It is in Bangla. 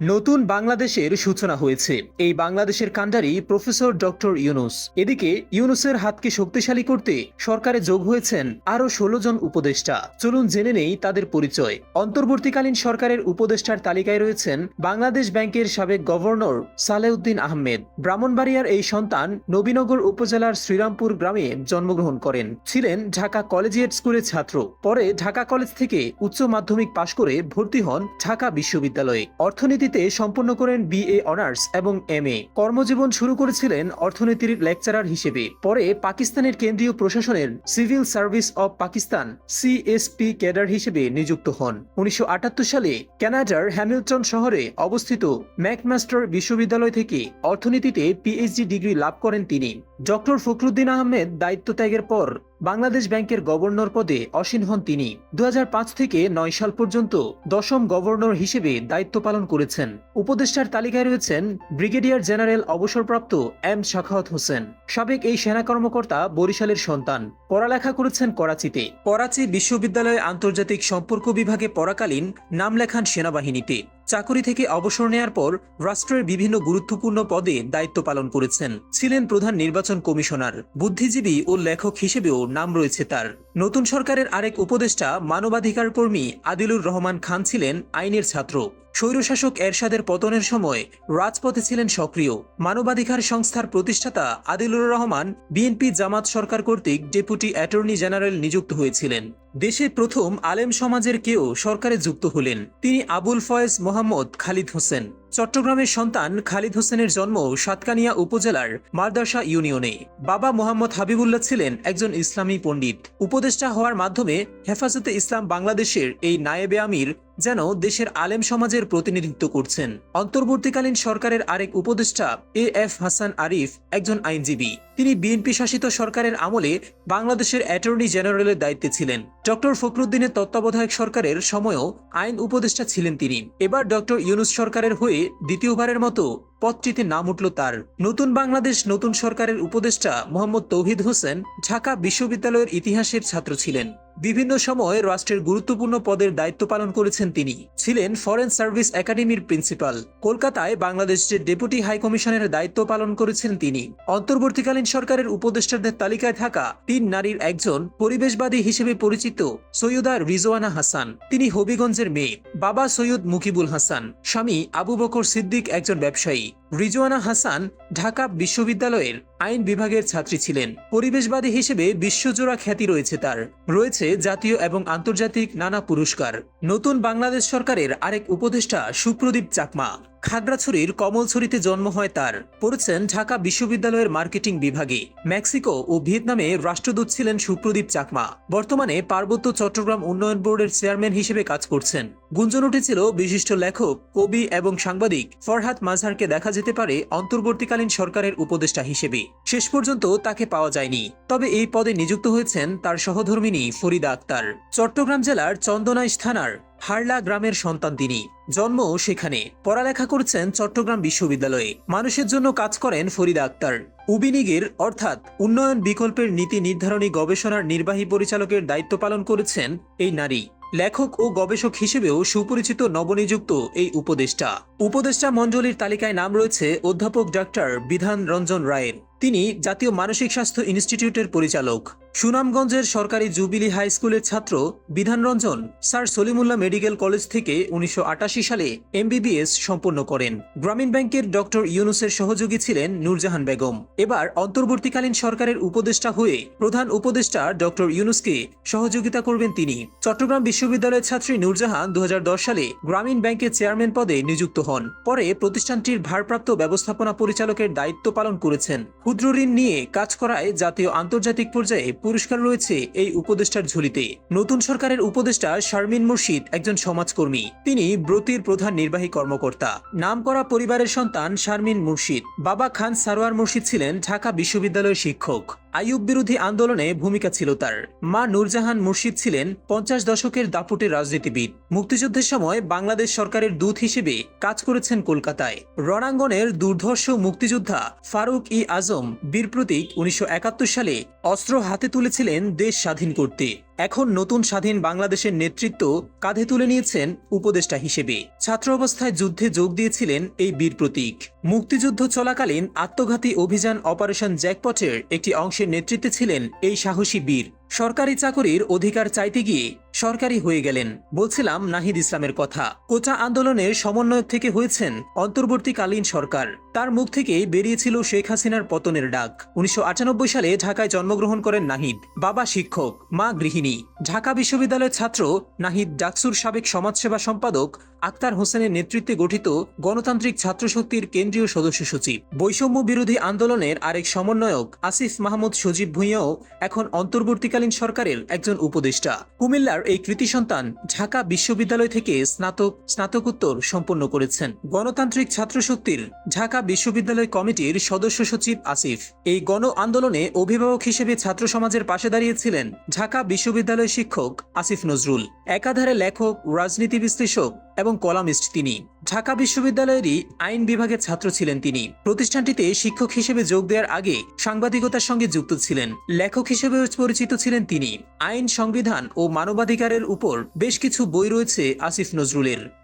নতুন বাংলাদেশের সূচনা হয়েছে। এই বাংলাদেশের কাণ্ডারি প্রফেসর ডক্টর ইউনুস। এদিকে ইউনুসের হাতকে শক্তিশালী করতে সরকারে যোগ হয়েছেন আরও ষোলো জন উপদেষ্টা। চলুন জেনে নেই তাদের পরিচয়। অন্তর্বর্তীকালীন সরকারের উপদেষ্টার তালিকায় রয়েছেন বাংলাদেশ ব্যাংকের সাবেক গভর্নর সালেউদ্দিন আহমেদ। ব্রাহ্মণবাড়িয়ার এই সন্তান নবীনগর উপজেলার শ্রীরামপুর গ্রামে জন্মগ্রহণ করেন। ছিলেন ঢাকা কলেজিয়েট স্কুলের ছাত্র। পরে ঢাকা কলেজ থেকে উচ্চ মাধ্যমিক পাশ করে ভর্তি হন ঢাকা বিশ্ববিদ্যালয়ে। অর্থনীতিতে সম্পন্ন করেন বিএ অনার্স এবং এম কর্মজীবন শুরু করেছিলেন অর্থনীতির লেকচারার হিসেবে। পরে পাকিস্তানের কেন্দ্রীয় প্রশাসনের civil service of Pakistan CSP cadre হিসেবে নিযুক্ত হন। উনিশশো আটাত্তর সালে কানাডার হ্যামিল্টন শহরে অবস্থিত ম্যাকমাস্টার বিশ্ববিদ্যালয় থেকে অর্থনীতিতে পিএইচডি ডিগ্রি লাভ করেন তিনি। ডক্টর ফখরুদ্দিন আহমেদ দায়িত্ব ত্যাগের পর বাংলাদেশ ব্যাংকের গভর্নর পদে অসীন হন তিনি। দু হাজার পাঁচ থেকে নয় সাল পর্যন্ত দশম গভর্নর হিসেবে দায়িত্ব পালন করেছেন। উপদেষ্টার তালিকায় রয়েছেন ব্রিগেডিয়ার জেনারেল অবসরপ্রাপ্ত এম শাখাওয়াত হোসেন। সাবেক এই সেনা কর্মকর্তা বরিশালের সন্তান। পড়ালেখা করেছেন করাচিতে। করাচি বিশ্ববিদ্যালয়ে আন্তর্জাতিক সম্পর্ক বিভাগে পড়াকালীন নাম লেখান সেনাবাহিনীতে। চাকরি থেকে অবসর নেয়ার পর রাষ্ট্রের বিভিন্ন গুরুত্বপূর্ণ পদে দায়িত্ব পালন করেছেন। ছিলেন প্রধান নির্বাচন কমিশনার, বুদ্ধিজীবী ও লেখক হিসেবেও নাম রয়েছে তার। নতুন সরকারের আরেক উপদেষ্টা মানবাধিকার কর্মী আদিলুর রহমান খান ছিলেন আইনের ছাত্র। স্বৈরশাসক এরশাদের পতনের সময় রাজপথে ছিলেন সক্রিয়। মানবাধিকার সংস্থার প্রতিষ্ঠাতা আদিলুর রহমান বিএনপি জামাত সরকার কর্তৃক ডেপুটি অ্যাটর্নি জেনারেল নিযুক্ত হয়েছিলেন। দেশে প্রথম আলেম সমাজের কেউ সরকারে যুক্ত হলেন। তিনি আবুল ফয়েজ মোহাম্মদ খালিদ হোসেন। চট্টগ্রামের সন্তান খালিদ হোসেনের জন্ম সাতকানিয়া উপজেলার মারদাসা ইউনিয়নে। বাবা মোহাম্মদ হাবিবুল্লাহ ছিলেন একজন ইসলামী পণ্ডিত। উপদেষ্টা হওয়ার মাধ্যমে হেফাজতে ইসলাম বাংলাদেশের এই নায়েবে আমির যেন দেশের আলেম সমাজের প্রতিনিধিত্ব করছেন। অন্তর্বর্তীকালীন সরকারের আরেক উপদেষ্টা এ এফ হাসান আরিফ একজন আইনজীবী। তিনি বিএনপি শাসিত সরকারের আমলে বাংলাদেশের অ্যাটর্নি জেনারেলের দায়িত্বে ছিলেন। ডক্টর ফখরুদ্দিনের তত্ত্বাবধায়ক সরকারের সময়ও আইন উপদেষ্টা ছিলেন তিনি। এবার ডক্টর ইউনুস সরকারের হয়ে দ্বিতীয়বারের মতো পদটিতে নাম উঠল তার। নতুন বাংলাদেশ, নতুন সরকারের উপদেষ্টা মোহাম্মদ তৌহিদ হোসেন ঢাকা বিশ্ববিদ্যালয়ের ইতিহাসের ছাত্র ছিলেন। বিভিন্ন সময় রাষ্ট্রের গুরুত্বপূর্ণ পদের দায়িত্ব পালন করেছেন তিনি। ছিলেন ফরেন সার্ভিস একাডেমির প্রিন্সিপাল কলকাতায় বাংলাদেশের ডেপুটি হাই কমিশনের দায়িত্ব পালন করেছেন তিনি। অন্তর্বর্তীকালীন সরকারের উপদেষ্টাদের তালিকায় থাকা তিন নারীর একজন পরিবেশবাদী হিসেবে পরিচিত সৈয়দা রিজওয়ানা হাসান। তিনি হবিগঞ্জের মেয়ে, বাবা সৈয়দ মুকিবুল হাসান। স্বামী আবু বকর সিদ্দিক একজন ব্যবসায়ী। রিজওয়ানা হাসান ঢাকা বিশ্ববিদ্যালয়ের আইন বিভাগের ছাত্রী ছিলেন। পরিবেশবাদী হিসেবে বিশ্বজোড়া খ্যাতি রয়েছে তার। রয়েছে জাতীয় এবং আন্তর্জাতিক নানা পুরস্কার। নতুন বাংলাদেশ সরকারের আরেক উপদেষ্টা সুপ্রদীপ চাকমা। খাগড়াছড়ির কমলছড়িতে জন্ম হয় তার। পড়েছেন ঢাকা বিশ্ববিদ্যালয়ের মার্কেটিং বিভাগে। মেক্সিকো ও ভিয়েতনামে রাষ্ট্রদূত ছিলেন সুপ্রদীপ চাকমা। বর্তমানে পার্বত্য চট্টগ্রাম উন্নয়ন বোর্ডের চেয়ারম্যান হিসেবে কাজ করছেন। গুঞ্জন উঠেছিল বিশিষ্ট লেখক, কবি এবং সাংবাদিক ফরহাদ মাজহারকে দেখা যেতে পারে অন্তর্বর্তীকালীন সরকারের উপদেষ্টা হিসেবে। শেষ পর্যন্ত তাকে পাওয়া যায়নি। তবে এই পদে নিযুক্ত হয়েছেন তার সহধর্মিনী ফরিদা আক্তার। চট্টগ্রাম জেলার চন্দনাইশ থানার হারলা গ্রামের সন্তান তিনি। জন্ম সেখানে। পড়ালেখা করছেন চট্টগ্রাম বিশ্ববিদ্যালয়ে। মানুষের জন্য কাজ করেন ফরিদা আক্তার। উবিনিগের, অর্থাৎ উন্নয়ন বিকল্পের নীতি নির্ধারণী গবেষণার নির্বাহী পরিচালকের দায়িত্ব পালন করেছেন এই নারী। লেখক ও গবেষক হিসেবেও সুপরিচিত নবনিযুক্ত এই উপদেষ্টা। উপদেষ্টা মণ্ডলীর তালিকায় নাম রয়েছে অধ্যাপক ডাক্তার বিধান রঞ্জন রায়ের। তিনি জাতীয় মানসিক স্বাস্থ্য ইনস্টিটিউটের পরিচালক। সুনামগঞ্জের সরকারি জুবিলি হাই স্কুলের ছাত্র Bidhan Ranjan, sir Salimullah medical college থেকে উনিশশো আটাশি সালে এমবিবিএস সম্পন্ন করেন। গ্রামীণ ব্যাংকের ডক্টর ইউনুসের সহযোগী ছিলেন নূরজাহান বেগম। এবার অন্তর্বর্তীকালীন সরকারের উপদেষ্টা হয়ে প্রধান উপদেষ্টা ডক্টর ইউনুসকে সহযোগিতা করবেন তিনি। চট্টগ্রাম বিশ্ববিদ্যালয়ের ছাত্রী নূরজাহান দু হাজার দশ সালে গ্রামীণ ব্যাংকের চেয়ারম্যান পদে নিযুক্ত হন। পরে প্রতিষ্ঠানটির ভারপ্রাপ্ত ব্যবস্থাপনা পরিচালকের দায়িত্ব পালন করেছেন। ক্ষুদ্র ঋণ নিয়ে কাজ করায় জাতীয় আন্তর্জাতিক পর্যায়ে পুরস্কার রয়েছে এই উপদেষ্টার ঝুলিতে। নতুন সরকারের উপদেষ্টা শারমিন মুর্শিদ একজন সমাজকর্মী। তিনি ব্রতির প্রধান নির্বাহী কর্মকর্তা। নামকরা পরিবারের সন্তান শারমিন মুর্শিদ। বাবা খান সারোয়ার মুর্শিদ ছিলেন ঢাকা বিশ্ববিদ্যালয়ের শিক্ষক। আইয়ুব বিরোধী আন্দোলনে ভূমিকা ছিল তার। মা নূরজাহান মুর্শিদ ছিলেন পঞ্চাশ দশকের দাপুটে রাজনীতিবিদ। মুক্তিযুদ্ধের সময় বাংলাদেশ সরকারের দূত হিসেবে কাজ করেছেন কলকাতায়। রণাঙ্গনের দুর্ধর্ষ মুক্তিযোদ্ধা ফারুক ই আজম বীর প্রতীক উনিশশো একাত্তর সালে অস্ত্র হাতে তুলেছিলেন দেশ স্বাধীন করতে। এখন নতুন স্বাধীন বাংলাদেশের নেতৃত্ব কাঁধে তুলে নিয়েছেন উপদেষ্টা হিসেবে। ছাত্র অবস্থায় যুদ্ধে যোগ দিয়েছিলেন এই বীর প্রতীক। মুক্তিযুদ্ধ চলাকালীন আত্মঘাতী অভিযান অপারেশন জ্যাকপটের একটি অংশের নেতৃত্বে ছিলেন এই সাহসী বীর। সরকারি চাকরির অধিকার চাইতে গিয়ে সরকারি হয়ে গেলেন। বলছিলাম নাহিদ ইসলামের কথা। কোটা আন্দোলনের সমন্বয়ক থেকে হয়েছেন অন্তর্বর্তীকালীন সরকার। তার মুখ থেকেই বেরিয়েছিল শেখ হাসিনার পতনের ডাক। উনিশশো আটানব্বই সালে ঢাকায় জন্মগ্রহণ করেন নাহিদ। বাবা শিক্ষক, মা গৃহিণী। ঢাকা বিশ্ববিদ্যালয়ের ছাত্র নাহিদ ডাকসুর সাবেক সমাজসেবা সম্পাদক আক্তার হোসেনের নেতৃত্বে গঠিত গণতান্ত্রিক ছাত্র শক্তির কেন্দ্রীয় সদস্য সচিব। বৈষম্য বিরোধী আন্দোলনের আরেক সমন্বয়ক আসিফ মাহমুদ সজীব ভুঁইয়াও এখন অন্তর্বর্তীকালীন সরকারের একজন উপদেষ্টা। কুমিল্লার এই কৃতি সন্তান ঢাকা বিশ্ববিদ্যালয় থেকে স্নাতক, স্নাতকোত্তর সম্পন্ন করেছেন। গণতান্ত্রিক ছাত্র শক্তির ঢাকা বিশ্ববিদ্যালয় কমিটির সদস্য সচিব আসিফ। এই গণ আন্দোলনে অভিভাবক হিসেবে ছাত্র সমাজের পাশে দাঁড়িয়েছিলেন ঢাকা বিশ্ববিদ্যালয় শিক্ষক আসিফ নজরুল। একাধারে লেখক রাজনীতি বিশ্লেষক এবং কলামিস্ট তিনি। ঢাকা বিশ্ববিদ্যালয়েরই আইন বিভাগের ছাত্র ছিলেন তিনি। প্রতিষ্ঠানটিতে শিক্ষক হিসেবে যোগ দেওয়ার আগে সাংবাদিকতার সঙ্গে যুক্ত ছিলেন। লেখক হিসেবে পরিচিত ছিলেন তিনি। আইন, সংবিধান ও মানবাধিকারের উপর বেশ কিছু বই রয়েছে আসিফ নজরুলের।